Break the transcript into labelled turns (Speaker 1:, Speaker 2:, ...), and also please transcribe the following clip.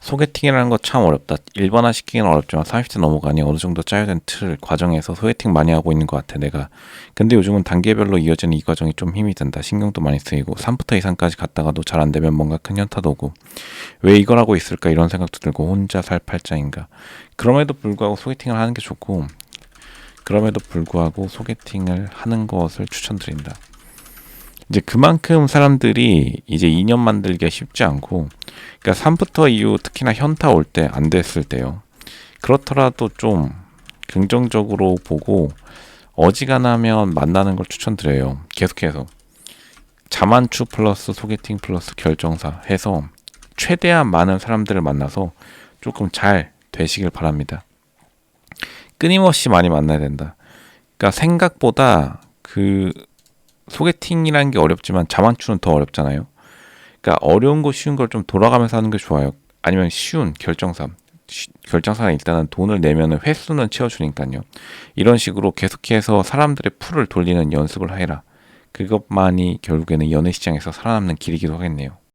Speaker 1: 소개팅이라는 거 참 어렵다. 일반화 시키기는 어렵지만 30대 넘어가니 어느 정도 짜여진 틀 과정에서 소개팅 많이 하고 있는 것 같아 내가. 근데 요즘은 단계별로 이어지는 이 과정이 좀 힘이 든다. 신경도 많이 쓰이고 3부터 이상까지 갔다가도 잘 안 되면 뭔가 큰 현타도 오고 왜 이걸 하고 있을까 이런 생각도 들고 혼자 살 팔자인가. 그럼에도 불구하고 소개팅을 하는 게 좋고 그럼에도 불구하고 소개팅을 하는 것을 추천드린다. 이제 그만큼 사람들이 이제 인연 만들기가 쉽지 않고 그러니까 3부터 이후 특히나 현타 올 때 안 됐을 때요. 그렇더라도 좀 긍정적으로 보고 어지간하면 만나는 걸 추천드려요. 계속해서 자만추 플러스 소개팅 플러스 결정사 해서 최대한 많은 사람들을 만나서 조금 잘 되시길 바랍니다. 끊임없이 많이 만나야 된다. 그러니까 생각보다 그 소개팅이라는 게 어렵지만 자만추는 더 어렵잖아요. 그러니까 어려운 거 쉬운 걸 좀 돌아가면서 하는 게 좋아요. 아니면 쉬운 결정사. 쉬- 결정사는 일단은 돈을 내면은 횟수는 채워주니까요. 이런 식으로 계속해서 사람들의 풀을 돌리는 연습을 해라. 그것만이 결국에는 연애 시장에서 살아남는 길이기도 하겠네요.